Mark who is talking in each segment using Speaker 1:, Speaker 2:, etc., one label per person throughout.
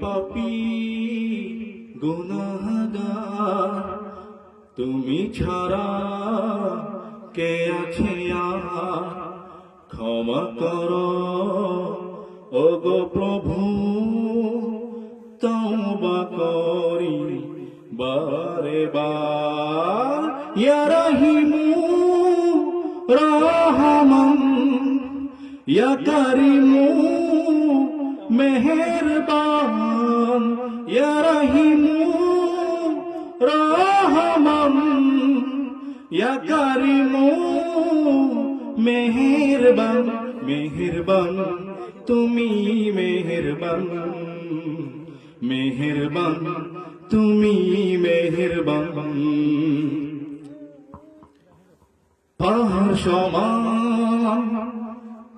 Speaker 1: পাপি গুনাহগার, তুমি ছাড়া কে আছে ক্ষমা করো। ও গো প্রভু, তওবা করি বারে বার। ইয়া রহিমু রহমান, ইয়া করিমু মেহেরবান, ইয়া রহিমু রহমান, ইয়া করিমু মেহেরবান মেহেরবান, তুমি মেহেরবান মেহেরবান, তুমি মেহেরবান। পাহাড় সমান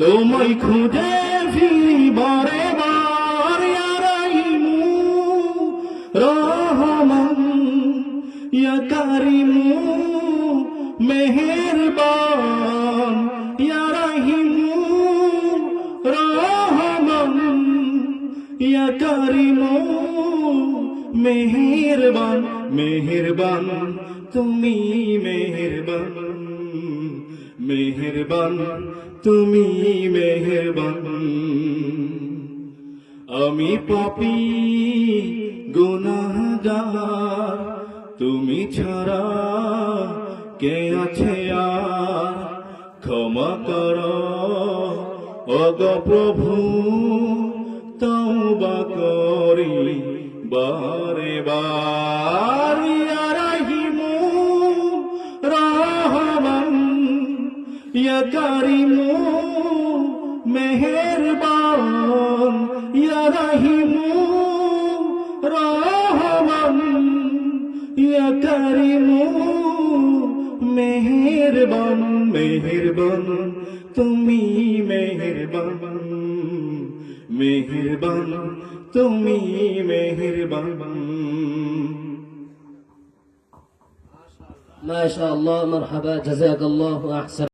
Speaker 1: তোমায় খুঁজে ফিরি বারে বার রাহিমু রহমান, ইয়া কারিমু, মেহেরবান ইয়া রাহিমু রহমান, ইয়া কারিমু, মেহেরবান মেহেরবান, তুমি মেহেরবান। মেহেরবান, তুমি মেহেরবান। আমি পাপি, গুনাহগার, তুমি ছাড়া কে আছে আর? ক্ষমা কর, অগ প্রভু, তওবা করি বারে বার ইয়া কারিমু মেহেরবান ইয়া রাহিমু রহমান ইয়া কারিমু মেহেরবান মেহেরবান তুমি মেহেরবান মেহেরবান তুমি মেহেরবান
Speaker 2: ما شاء الله مرحبا جزاك الله أحسن